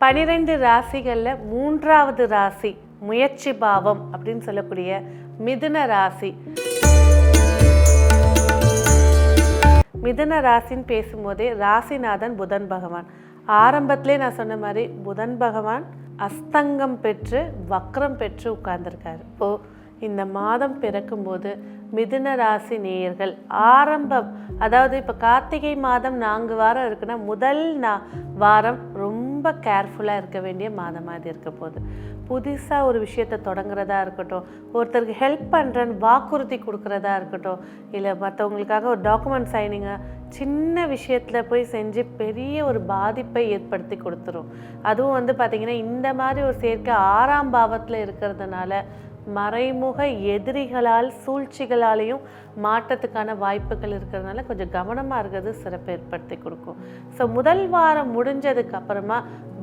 பனிரெண்டு ராசிகளில் மூன்றாவது ராசி முயற்சி பாவம் அப்படின்னு சொல்லக்கூடிய மிதுன ராசி. மிதுன ராசின்னு பேசும்போதே ராசிநாதன் புதன் பகவான். ஆரம்பத்திலே நான் சொன்ன மாதிரி புதன் பகவான் அஸ்தங்கம் பெற்று வக்ரம் பெற்று உட்கார்ந்துருக்காரு. இப்போ இந்த மாதம் பிறக்கும்போது மிதுன ராசி நேயர்கள் ஆரம்பம் அதாவது இப்போ கார்த்திகை மாதம் நான்கு வாரம் இருக்குன்னா முதல் நா வாரம் ரொம்ப ரொம்ப கேர்ஃபுல்லாக இருக்க வேண்டிய மாதமாக இது இருக்க போகுது. புதுசாக ஒரு விஷயத்தை தொடங்குறதா இருக்கட்டும் ஒருத்தருக்கு ஹெல்ப் பண்ணுறேன்னு வாக்குறுதி கொடுக்குறதா இருக்கட்டும் இல்லை மற்றவங்களுக்காக ஒரு டாக்குமெண்ட் சைனிங்கை சின்ன விஷயத்தில் போய் செஞ்சு பெரிய ஒரு பாதிப்பை ஏற்படுத்தி கொடுத்துரும். அதுவும் வந்து பார்த்திங்கன்னா இந்த மாதிரி ஒரு சேர்க்கை ஆறாம் பாவத்தில் இருக்கிறதுனால மறைமுக எதிரிகளால் சூழ்ச்சிகளாலேயும் மாற்றத்துக்கான வாய்ப்புகள் இருக்கிறதுனால கொஞ்சம் கவனமாக இருக்கிறது சிறப்பு ஏற்படுத்தி கொடுக்கும். ஸோ முதல் வாரம் முடிஞ்சதுக்கு அப்புறமா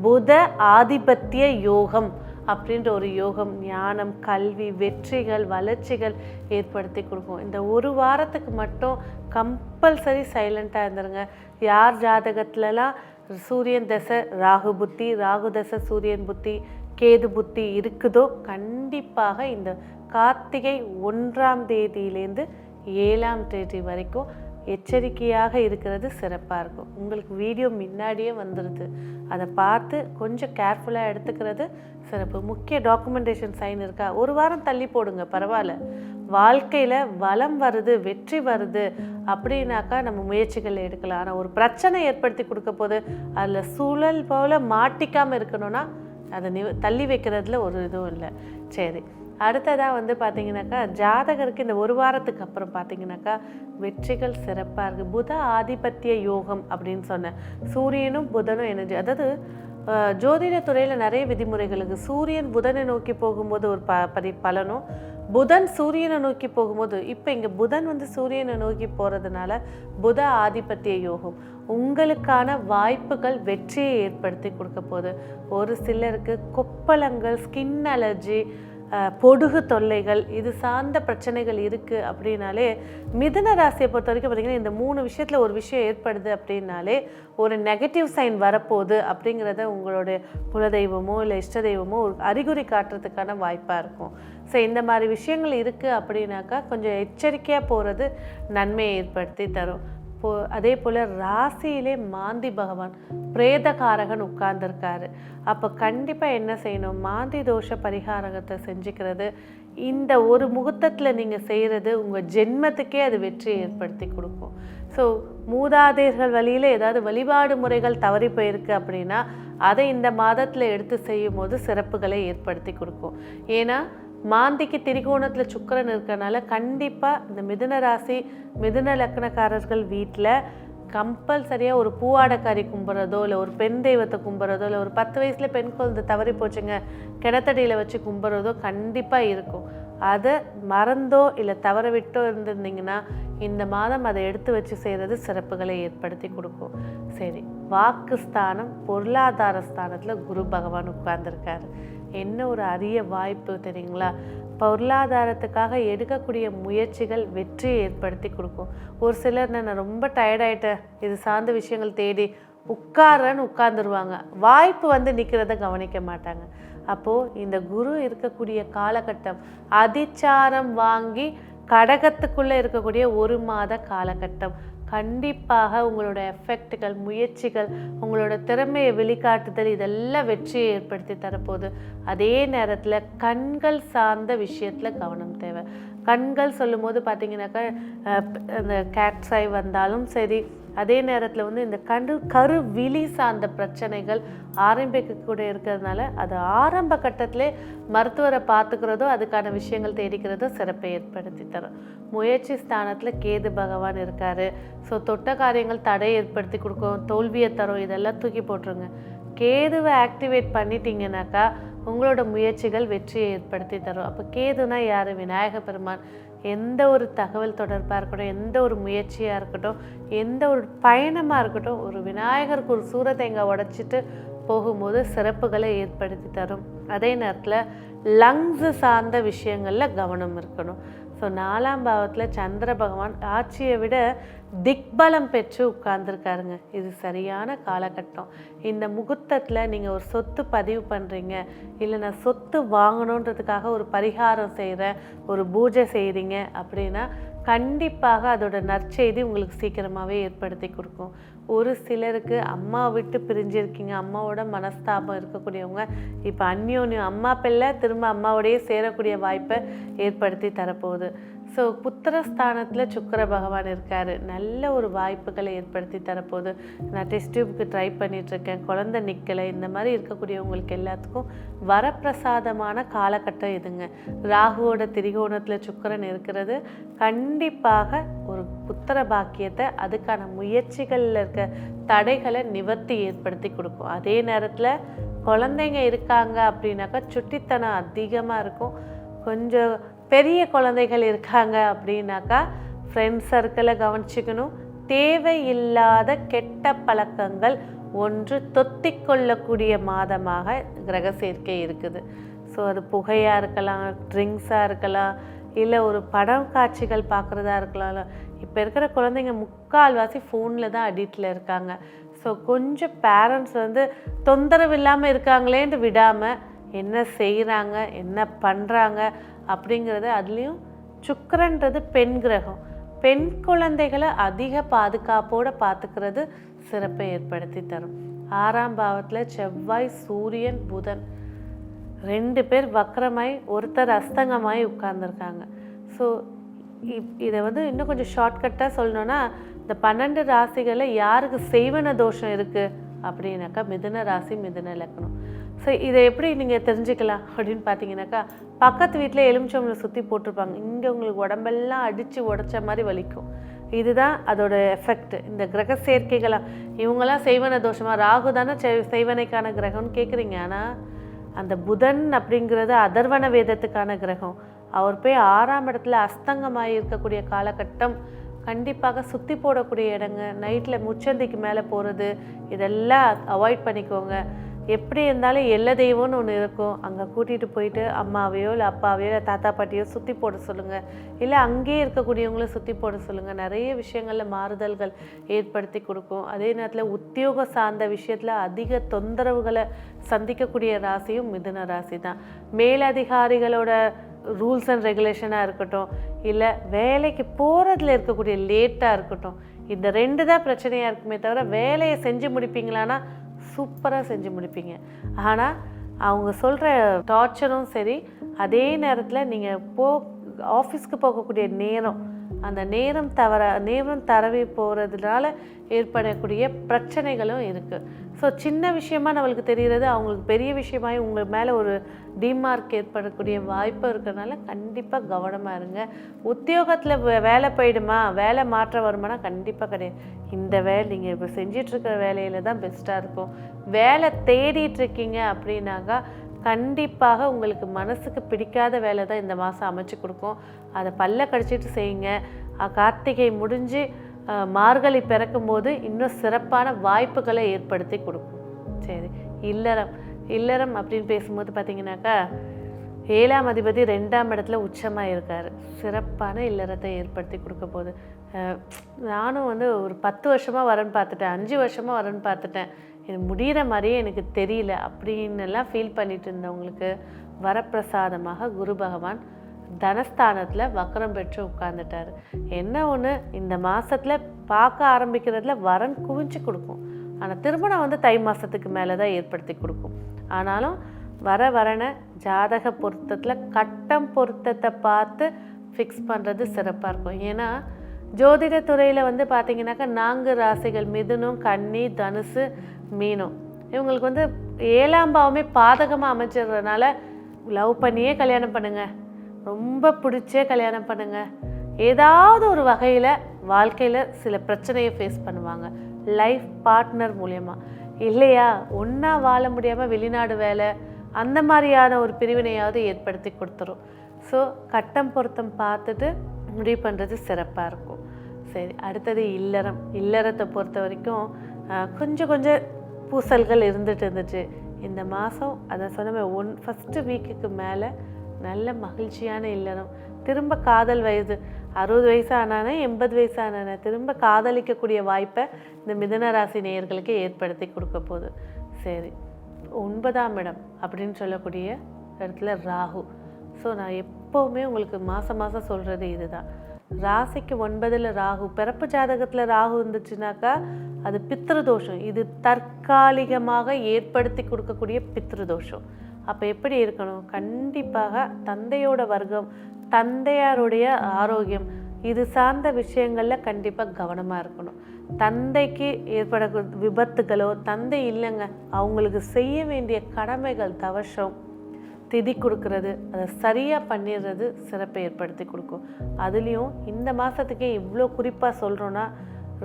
புத ஆதிபத்திய யோகம் அப்படின்ற ஒரு யோகம் ஞானம் கல்வி வெற்றிகள் வளர்ச்சிகள் ஏற்படுத்தி கொடுக்கும். இந்த ஒரு வாரத்துக்கு மட்டும் கம்பல்சரி சைலண்ட்டாக இருந்துருங்க. யார் ஜாதகத்துலலாம் சூரியன் தசை ராகு புத்தி ராகு தசை சூரியன் புத்தி கேது புத்தி இருக்குதோ? கண்டிப்பாக இந்த கார்த்திகை ஒன்றாம் தேதியிலேருந்து ஏழாம் தேதி வரைக்கும் எச்சரிக்கையாக இருக்கிறது சிறப்பாக இருக்கும். உங்களுக்கு வீடியோ முன்னாடியே வந்துடுது அதை பார்த்து கொஞ்சம் கேர்ஃபுல்லாக எடுத்துக்கிறது சிறப்பு. முக்கிய டாக்குமெண்டேஷன் சைன் இருக்கா? ஒரு வாரம் தள்ளி போடுங்க பரவாயில்ல. வாழ்க்கையில் வளம் வருது வெற்றி வருது அப்படின்னாக்கா நம்ம முயற்சிகள் எடுக்கலாம். ஆனால் ஒரு பிரச்சனை ஏற்படுத்தி கொடுக்க போது அதில் சூழல் போல் மாட்டிக்காமல் இருக்கணும்னா அதை நிவ தள்ளி வைக்கிறதுல ஒரு இதுவும் இல்லை. சரி. அடுத்ததாக வந்து பார்த்தீங்கன்னாக்கா ஜாதகருக்கு இந்த ஒரு வாரத்துக்கு அப்புறம் பார்த்தீங்கன்னாக்கா வெற்றிகள் சிறப்பாக இருக்குது புத ஆதிபத்திய யோகம் அப்படின்னு சொன்னேன். சூரியனும் புதனும் எனர்ஜி அதாவது ஜோதிட துறையில் நிறைய விதிமுறைகள் இருக்குது சூரியன் புதனை நோக்கி போகும்போது ஒரு ப பரி பலனும் புதன் சூரியனை நோக்கி போகும்போது இப்போ இங்கே புதன் வந்து சூரியனை நோக்கி போகிறதுனால புத ஆதிபத்திய யோகம் உங்களுக்கான வாய்ப்புகள் வெற்றியை ஏற்படுத்தி கொடுக்க போகுது. ஒரு சிலருக்கு கொப்பளங்கள் ஸ்கின் அலர்ஜி பொடுகு தொல்லைகள் இது சார்ந்த பிரச்சனைகள் இருக்குது அப்படின்னாலே மிதுன ராசியை பொறுத்த வரைக்கும் பார்த்திங்கன்னா இந்த மூணு விஷயத்தில் ஒரு விஷயம் ஏற்படுது அப்படின்னாலே ஒரு நெகட்டிவ் சைன் வரப்போகுது அப்படிங்கிறத உங்களுடைய குலதெய்வமோ இல்லை இஷ்ட தெய்வமோ ஒரு அறிகுறி காட்டுறதுக்கான வாய்ப்பாக இருக்கும். ஸோ இந்த மாதிரி விஷயங்கள் இருக்குது அப்படின்னாக்கா கொஞ்சம் எச்சரிக்கையாக போகிறது நன்மையை ஏற்படுத்தி தரும். போ அதே போல் ராசியிலே மாந்தி பகவான் பிரேதகாரகன் உட்கார்ந்துருக்காரு. அப்போ கண்டிப்பாக என்ன செய்யணும்? மாந்தி தோஷ பரிகாரகத்தை செஞ்சுக்கிறது. இந்த ஒரு முகூர்த்தத்தில் நீங்கள் செய்கிறது உங்கள் ஜென்மத்துக்கே அது வெற்றியை ஏற்படுத்தி கொடுக்கும். ஸோ மூதாதையர்கள் வழியில் ஏதாவது வழிபாடு முறைகள் தவறி போயிருக்கு அப்படின்னா அதை இந்த மாதத்தில் எடுத்து செய்யும் போது சிறப்புகளை ஏற்படுத்தி கொடுக்கும். ஏன்னா மாந்திக்கு திரிகோணத்தில் சுக்கிரன் இருக்கிறனால கண்டிப்பாக இந்த மிதுன ராசி மிதுன லக்னக்காரர்கள் வீட்டில் கம்பல்சரியாக ஒரு பூவாடக்காரி கும்புறதோ இல்லை ஒரு பெண் தெய்வத்தை கும்புறதோ இல்லை ஒரு பத்து வயசில் பெண் குழந்தை தவறி போச்சுங்க கிணத்தடியில் வச்சு கும்புறதோ கண்டிப்பாக இருக்கும். அதை மறந்தோ இல்லை தவற விட்டோ இருந்திருந்தீங்கன்னா இந்த மாதம் அதை எடுத்து வச்சு செய்கிறது சிறப்புகளை ஏற்படுத்தி கொடுக்கும். சரி வாக்கு ஸ்தானம் பொருளாதார ஸ்தானத்தில் குரு பகவான் உட்கார்ந்துருக்காரு. என்ன ஒரு அரிய வாய்ப்பு தெரியுங்களா? பொருளாதாரத்துக்காக எடுக்கக்கூடிய முயற்சிகள் வெற்றியை ஏற்படுத்தி கொடுக்கும். ஒரு சிலர் நான் ரொம்ப டயர்டாயிட்டேன் இது சார்ந்த விஷயங்கள் தேடி உட்காரன்னு உட்கார்ந்துருவாங்க. வாய்ப்பு வந்து நிற்கிறத கவனிக்க மாட்டாங்க. அப்போது இந்த குரு இருக்கக்கூடிய காலகட்டம் அதிச்சாரம் வாங்கி கடகத்துக்குள்ளே இருக்கக்கூடிய ஒரு மாத காலகட்டம். கண்டிப்பாக உங்களோட எஃபெக்ட்டுகள் முயற்சிகள் உங்களோட திறமையை வெளிக்காட்டுதல் இதெல்லாம் வெற்றியை ஏற்படுத்தி தரப்போகுது. அதே நேரத்தில் கண்கள் சார்ந்த விஷயத்தில் கவனம் தேவை. கண்கள் சொல்லும்போது பார்த்தீங்கன்னாக்கா அந்த அந்த கேட்ஸாய் வந்தாலும் சரி அதே நேரத்தில் வந்து இந்த கண்டு கரு விழி சார்ந்த பிரச்சனைகள் ஆரம்பிக்கக்கூட இருக்கிறதுனால அது ஆரம்ப கட்டத்திலே மருத்துவரை பார்த்துக்கிறதோ அதுக்கான விஷயங்கள் தேடிக்கிறதோ சிறப்பை ஏற்படுத்தி தரும். முயற்சி ஸ்தானத்தில் கேது பகவான் இருக்கார். ஸோ தொட்ட காரியங்கள் தடை ஏற்படுத்தி கொடுக்கும் தோல்வியை தரும் இதெல்லாம் தூக்கி போட்டுருங்க. கேதுவை ஆக்டிவேட் பண்ணிட்டீங்கனாக்கா உங்களோட முயற்சிகள் வெற்றியை ஏற்படுத்தி தரும். அப்போ கேதுனா யார்? விநாயக பெருமான். எந்த ஒரு தகவல் தொடர்பாக இருக்கட்டும் எந்த ஒரு முயற்சியாக இருக்கட்டும் எந்த ஒரு பயணமாக இருக்கட்டும் ஒரு விநாயகருக்கு ஒரு சூரத்தேங்காய் உடைச்சிட்டு போகும்போது சிறப்புகளை ஏற்படுத்தி தரும். அதே நேரத்தில் லங்ஸு சார்ந்த விஷயங்களில் கவனம் இருக்கணும். ஸோ நாலாம் பாவத்தில் சந்திர பகவான் ஆட்சியை விட திக்பலம் பெற்று உட்கார்ந்துருக்காருங்க. இது சரியான காலகட்டம். இந்த முகூர்த்தத்தில் நீங்கள் ஒரு சொத்து பதிவு பண்ணுறீங்க இல்லை நான் சொத்து வாங்கணுன்றதுக்காக ஒரு பரிகாரம் செய்கிறேன் ஒரு பூஜை செய்கிறீங்க அப்படின்னா கண்டிப்பாக அதோட நற்செய்தி உங்களுக்கு சீக்கிரமாகவே ஏற்படுத்தி கொடுக்கும். ஒரு சிலருக்கு அம்மா விட்டு பிரிஞ்சிருக்கீங்க. அம்மாவோட மனஸ்தாபம் இருக்கக்கூடியவங்க இப்போ அந்யோன்யம் அம்மா பிள்ளை திரும்ப அம்மாவோடையே சேரக்கூடிய வாய்ப்பை ஏற்படுத்தி தரப்போகுது. ஸோ புத்திரஸ்தானத்தில் சுக்கர பகவான் இருக்கார். நல்ல ஒரு வாய்ப்புகளை ஏற்படுத்தி தரப்போது நான் டெஸ்ட் டியூப்க்கு ட்ரை பண்ணிகிட்ருக்கேன் குழந்தை நிற்கலை இந்த மாதிரி இருக்கக்கூடியவங்களுக்கு எல்லாத்துக்கும் வரப்பிரசாதமான காலகட்டம் இதுங்க. ராகுவோட திரிகோணத்தில் சுக்கரன் இருக்கிறது. கண்டிப்பாக ஒரு புத்திர பாக்கியத்தை அதுக்கான முயற்சிகளில் இருக்க தடைகளை நிவர்த்தி ஏற்படுத்தி கொடுக்கும். அதே நேரத்தில் குழந்தைங்க இருக்காங்க அப்படின்னாக்கா சுட்டித்தனம் அதிகமாக இருக்கும். கொஞ்சம் பெரிய குழந்தைகள் இருக்காங்க அப்படின்னாக்கா ஃப்ரெண்ட்ஸ் சர்க்கிளை கவனிச்சுக்கணும். தேவையில்லாத கெட்ட பழக்கங்கள் ஒன்று தொத்திக்கொள்ளக்கூடிய மாதமாக கிரக சேர்க்கை இருக்குது. ஸோ அது புகையாக இருக்கலாம் ட்ரிங்க்ஸாக இருக்கலாம் இல்லை ஒரு படம் காட்சிகள் பார்க்குறதா இருக்கலாம். இப்போ இருக்கிற குழந்தைங்க முக்கால்வாசி ஃபோனில் தான் அடிக்டில் இருக்காங்க. ஸோ கொஞ்சம் பேரண்ட்ஸ் வந்து தொந்தரவு இல்லாமல் இருக்காங்களேன்ட்டு விடாமல் என்ன செய்கிறாங்க என்ன பண்ணுறாங்க அப்படிங்கிறது அதுலேயும் சுக்கரன்றது பெண் கிரகம். பெண் குழந்தைகளை அதிக பாதுகாப்போடு பார்த்துக்கிறது சிறப்பை ஏற்படுத்தி தரும். ஆறாம் பாவத்தில் செவ்வாய் சூரியன் புதன் ரெண்டு பேர் வக்கரமாய் ஒருத்தர் அஸ்தங்கமாய் உட்கார்ந்துருக்காங்க. ஸோ இதை வந்து இன்னும் கொஞ்சம் ஷார்ட்கட்டாக சொல்லணுன்னா இந்த பன்னெண்டு ராசிகளில் யாருக்கு செய்வன தோஷம் இருக்குது அப்படின்னாக்கா மிதுன ராசி மிதுன லக்கணம் ஸோ இதை எப்படி நீங்கள் தெரிஞ்சுக்கலாம் அப்படின்னு பார்த்தீங்கன்னாக்கா பக்கத்து வீட்டில் எலுமிச்சம்பளை சுற்றி போட்டிருப்பாங்க. இங்கே உங்களுக்கு உடம்பெல்லாம் அடித்து உடச்ச மாதிரி வலிக்கும். இதுதான் அதோட எஃபெக்ட் இந்த கிரக சேர்க்கைகளாக இவங்கெல்லாம் செய்வன தோஷமாக ராகு தானே செய்வனைக்கான கிரகம்னு கேட்குறீங்க ஆனால் அந்த புதன் அப்படிங்கிறது அதர்வன வேதத்துக்கான கிரகம். அவர் போய் ஆறாம் இடத்துல அஸ்தங்கமாக இருக்கக்கூடிய காலகட்டம். கண்டிப்பாக சுற்றி போடக்கூடிய இடங்க நைட்டில் முச்சந்திக்கு மேலே போகிறது இதெல்லாம் அவாய்ட் பண்ணிக்கோங்க. எப்படி இருந்தாலும் எல்ல தெய்வம்னு ஒன்று இருக்கும். அங்கே கூட்டிகிட்டு போயிட்டு அம்மாவையோ இல்லை அப்பாவையோ இல்லை தாத்தா பாட்டியோ சுற்றி போட சொல்லுங்கள் இல்லை அங்கேயே இருக்கக்கூடியவங்களும் சுற்றி போட சொல்லுங்கள் நிறைய விஷயங்களில் மாறுதல்கள் ஏற்படுத்தி கொடுக்கும். அதே நேரத்தில் உத்தியோக சார்ந்த விஷயத்தில் அதிக தொந்தரவுகளை சந்திக்கக்கூடிய ராசியும் மிதுன ராசி தான் மேலதிகாரிகளோட ரூல்ஸ் அண்ட் ரெகுலேஷனாக இருக்கட்டும் இல்லை வேலைக்கு போகிறதுல இருக்கக்கூடிய லேட்டாக இருக்கட்டும் இந்த ரெண்டு தான் பிரச்சனையாக இருக்குமே தவிர வேலையை செஞ்சு முடிப்பீங்களான்னா சூப்பராக செஞ்சு முடிப்பீங்க. ஆனால் அவங்க சொல்கிற டார்ச்சரும் சரி அதே நேரத்தில் நீங்கள் போ ஆஃபீஸ்க்கு போகக்கூடிய நேரம் அந்த நேரம் தவற நேரம் தரவி போகிறதுனால ஏற்படக்கூடிய பிரச்சனைகளும் இருக்குது ஸோ சின்ன விஷயமா நம்மளுக்கு தெரிகிறது அவங்களுக்கு பெரிய விஷயமாய் உங்கள் மேலே ஒரு டிமார்க் ஏற்படக்கூடிய வாய்ப்பு இருக்கிறனால கண்டிப்பாக கவனமாக இருங்க. உத்தியோகத்தில் வேலை போயிடுமா? வேலை மாற்ற வருமானா கண்டிப்பாக கிடையாது. இந்த வேலை நீங்கள் இப்போ செஞ்சிட்ருக்கிற வேலையில் தான் பெஸ்ட்டாக இருக்கும். வேலை தேடிட்டுருக்கீங்க அப்படின்னாக்கா கண்டிப்பாக உங்களுக்கு மனசுக்கு பிடிக்காத வேலை தான் இந்த மாதம் அமைச்சு கொடுக்கும். அதை பல்ல கடிச்சிட்டு செய்யுங்க. கார்த்திகை முடிஞ்சு மார்கழி பிறக்கும்போது இன்னும் சிறப்பான வாய்ப்புகளை ஏற்படுத்தி கொடுக்கும். சரி இல்லறம் இல்லறம் அப்படின்னு பேசும்போது பார்த்தீங்கன்னாக்கா ஏழாம் அதிபதி ரெண்டாம் இடத்துல உச்சமாக இருக்கார். சிறப்பான இல்லறத்தை ஏற்படுத்தி கொடுக்க போகுது. நானும் வந்து ஒரு பத்து வருஷமாக வரேன்னு பார்த்துட்டேன் அஞ்சு வருஷமாக வரேன்னு பார்த்துட்டேன். இது முடிகிற மாதிரியே எனக்கு தெரியல அப்படின்னுலாம் ஃபீல் பண்ணிட்டு இருந்தவங்களுக்கு வரப்பிரசாதமாக குரு பகவான் தனஸ்தானத்தில் வக்கரம் பெற்று உட்கார்ந்துட்டார். என்ன ஒன்று இந்த மாதத்தில் பார்க்க ஆரம்பிக்கிறதுல வரன் குவிஞ்சு கொடுக்கும். ஆனால் திருமணம் வந்து தை மாதத்துக்கு மேலே தான் ஏற்படுத்தி கொடுக்கும். ஆனாலும் வர வரனை ஜாதக பொருத்தத்தில் கட்டம் பொருத்தத்தை பார்த்து ஃபிக்ஸ் பண்ணுறது சிறப்பாக இருக்கும். ஏன்னா ஜோதிட துறையில் வந்து பார்த்திங்கனாக்கா நான்கு ராசிகள் மிதுனும் கன்னி தனுசு மீனும். இவங்களுக்கு வந்து ஏழாம் பாவமே பாதகமாக அமைச்சிடுறதுனால லவ் பண்ணியே கல்யாணம் பண்ணுங்கள் ரொம்ப பிடிச்சே கல்யாணம் பண்ணுங்கள் ஏதாவது ஒரு வகையில் வாழ்க்கையில் சில பிரச்சனையை ஃபேஸ் பண்ணுவாங்க. லைஃப் பார்ட்னர் மூலயமா. இல்லையா? ஒன்றா வாழ முடியாமல் வெளிநாடு வேலை அந்த மாதிரியான ஒரு பிரிவினையாவது ஏற்படுத்தி கொடுத்துரும். ஸோ கட்டம் பொருத்தம் பார்த்துட்டு முடிவு பண்ணுறது சிறப்பாக இருக்கும். சரி அடுத்தது இல்லறம். இல்லறத்தை பொறுத்த வரைக்கும் கொஞ்சம் கொஞ்சம் பூசல்கள் இருந்துட்டு இருந்துச்சு. இந்த மாதம் அதை சொன்ன ஒன் ஃபஸ்ட்டு வீக்குக்கு மேலே நல்ல மகிழ்ச்சியான இல்லறம். திரும்ப காதல் வயது. அறுபது வயசு ஆனானே எண்பது வயசு ஆனானே திரும்ப காதலிக்கக்கூடிய வாய்ப்பை இந்த மிதன ராசி நேயர்களுக்கு ஏற்படுத்தி கொடுக்க போகுது. சரி ஒன்பதாம் இடம் அப்படின்னு சொல்லக்கூடிய இடத்துல ராகு. ஸோ நான் எப்போவுமே உங்களுக்கு மாதம் மாதம் சொல்கிறது இதுதான். ராசிக்கு ஒன்பதில் ராகு பிறப்பு ஜாதகத்தில் ராகு இருந்துச்சுனாக்கா அது பித்ருதோஷம். இது தற்காலிகமாக ஏற்படுத்தி கொடுக்கக்கூடிய பித்ருதோஷம். அப்போ எப்படி இருக்கணும்? கண்டிப்பாக தந்தையோட வர்க்கம் தந்தையாருடைய ஆரோக்கியம் இது சார்ந்த விஷயங்களில் கண்டிப்பாக கவனமாக இருக்கணும். தந்தைக்கு ஏற்பட விபத்துகளோ தந்தை இல்லைங்க அவங்களுக்கு செய்ய வேண்டிய கடமைகள் தவசம் திதி கொடுக்கறது அதை சரியாக பண்ணிடுறது சிறப்பை ஏற்படுத்தி கொடுக்கும். அதுலேயும் இந்த மாதத்துக்கே இவ்வளோ குறிப்பாக சொல்கிறோன்னா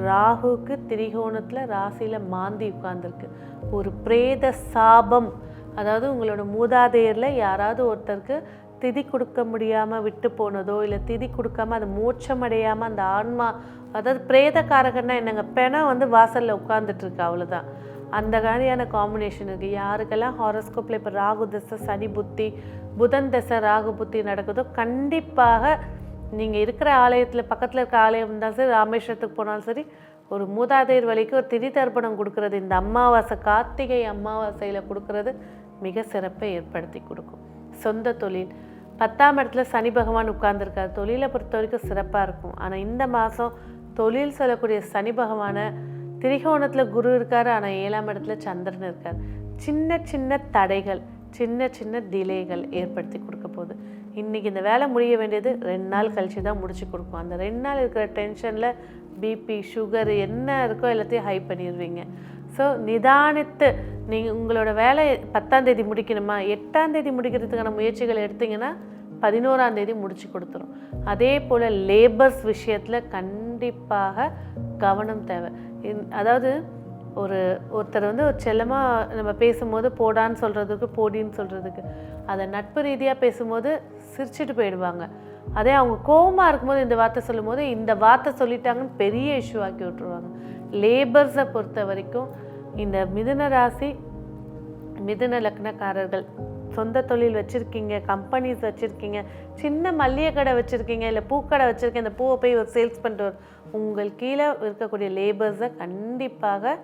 ராகுக்கு திரிகோணத்தில் ராசியில் மாந்தி உட்கார்ந்துருக்கு. ஒரு பிரேத சாபம் அதாவது உங்களோட மூதாதையரில் யாராவது ஒருத்தருக்கு திதி கொடுக்க முடியாமல் விட்டு போனதோ இல்லை திதி கொடுக்காம அது மோட்சம் அடையாமல் அந்த ஆன்மா அதாவது பிரேதக்காரகன்னா என்னங்க பெணம் வந்து வாசலில் உட்காந்துட்ருக்கு அவ்வளோதான் அந்த மாதிரியான காம்பினேஷன் இருக்குது யாருக்கெல்லாம் ஹாரோஸ்கோப்பில் இப்போ ராகு தசை சனி புத்தி புதன் தசை ராகு புத்தி நடக்குதோ கண்டிப்பாக நீங்கள் இருக்கிற ஆலயத்தில் பக்கத்தில் இருக்க ஆலயம் இருந்தாலும் சரி ராமேஸ்வரத்துக்கு போனாலும் சரி ஒரு மூதாதையர் வழிக்கு ஒரு திதி தர்ப்பணம் கொடுக்கறது. இந்த அமாவாசை கார்த்திகை அமாவாசையில் கொடுக்கறது. மிக சிறப்பை ஏற்படுத்தி கொடுக்கும். சொந்த தொழில். பத்தாம் இடத்துல சனி பகவான் உட்கார்ந்துருக்கார். தொழிலை பொறுத்த வரைக்கும் சிறப்பாக இருக்கும். ஆனால் இந்த மாதம் தொழில் சொல்லக்கூடிய சனி பகவானை திரிகோணத்தில் குரு இருக்கார். ஆனால் ஏழாம் இடத்துல சந்திரன் இருக்கார். சின்ன சின்ன தடைகள் சின்ன சின்ன டிலேகள் ஏற்படுத்தி கொடுக்க போகுது. இன்றைக்கி இந்த வேலை முடிய வேண்டியது ரெண்டு நாள் கழிச்சு தான் முடிச்சு கொடுக்கும். அந்த ரெண்டு நாள் இருக்கிற டென்ஷனில் பிபி சுகர் என்ன இருக்கோ எல்லாத்தையும் ஹை பண்ணிடுவீங்க ஸோ நிதானித்து நீங்கள் உங்களோட வேலை பத்தாம் தேதி முடிக்கணுமா? எட்டாம் தேதி முடிக்கிறதுக்கான முயற்சிகள் எடுத்தீங்கன்னா பதினோராம் தேதி முடிச்சு கொடுத்துரும். அதே போல் லேபர்ஸ் விஷயத்தில் கண்டிப்பாக கவனம் தேவை. அதாவது ஒரு ஒருத்தர் வந்து ஒரு செல்லமாக நம்ம பேசும்போது போடான்னு சொல்கிறதுக்கு போடின்னு சொல்கிறதுக்கு அதை நட்பு ரீதியாக பேசும்போது சிரிச்சிட்டு போயிடுவாங்க. அதே அவங்க கோவமாக இருக்கும்போது இந்த வார்த்தை சொல்லும்போது இந்த வார்த்தை சொல்லிட்டாங்கன்னு பெரிய இஷ்யூ ஆக்கி விட்ருவாங்க லேபர்ஸை பொறுத்த வரைக்கும் இந்த மிதுன ராசி மிதுன லக்னக்காரர்கள் சொந்த தொழில் வச்சுருக்கீங்க கம்பெனிஸ் வச்சுருக்கீங்க சின்ன மல்லிகை கடை வச்சுருக்கீங்க இல்லை பூக்கடை வச்சுருக்கீங்க இந்த பூவை போய் ஒரு சேல்ஸ் பண்ணிட்டு உங்கள் கீழே இருக்கக்கூடிய லேபர்ஸை கண்டிப்பாக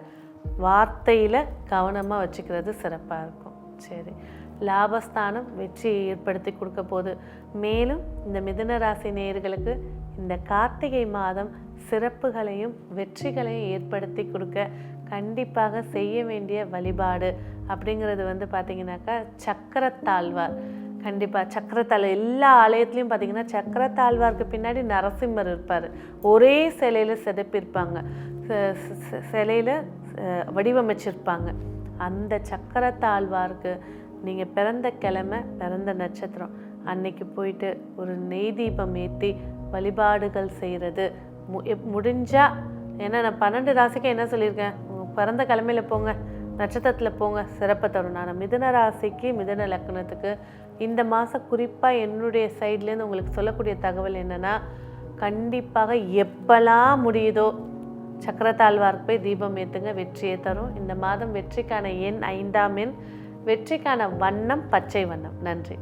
வார்த்தையில் கவனமாக வச்சுக்கிறது சிறப்பாக இருக்கும். சரி. லாபஸ்தானம் வெற்றியை ஏற்படுத்தி கொடுக்க போகுது. மேலும் இந்த மிதுன ராசி நேயர்களுக்கு இந்த கார்த்திகை மாதம் சிறப்புகளையும் வெற்றிகளையும் ஏற்படுத்தி கொடுக்க கண்டிப்பாக செய்ய வேண்டிய வழிபாடு அப்படிங்கிறது வந்து பார்த்திங்கனாக்கா சக்கரத்தாழ்வார். கண்டிப்பாக சக்கரத்தாழ் எல்லா ஆலயத்துலேயும் பார்த்தீங்கன்னா சக்கரத்தாழ்வாருக்கு பின்னாடி நரசிம்மர் இருப்பார். ஒரே சிலையில் செதப்பியிருப்பாங்க. சிலையில் வடிவமைச்சிருப்பாங்க. அந்த சக்கரத்தாழ்வாருக்கு நீங்கள் பிறந்த கிழமை பிறந்த நட்சத்திரம் அன்னைக்கு போயிட்டு ஒரு நெய் தீபம் ஏற்றி வழிபாடுகள் செய்கிறது மு முடிஞ்சால் ஏன்னா நான் பன்னெண்டு ராசிக்கு என்ன சொல்லியிருக்கேன்? பிறந்த கிழமையில் போங்க. நட்சத்திரத்தில் போங்க. சிறப்பை தரும். நான் மிதுன ராசிக்கு மிதுன லக்னத்துக்கு இந்த மாதம் குறிப்பாக என்னுடைய சைட்லேருந்து உங்களுக்கு சொல்லக்கூடிய தகவல் என்னென்னா கண்டிப்பாக எப்பெல்லாம் முடியுதோ சக்கரத்தாழ்வார்க்கு போய் தீபம் ஏற்றுங்க வெற்றியை தரும். இந்த மாதம் வெற்றிக்கான எண் ஐந்தாம் எண். வெற்றிக்கான வண்ணம் பச்சை வண்ணம். நன்றி.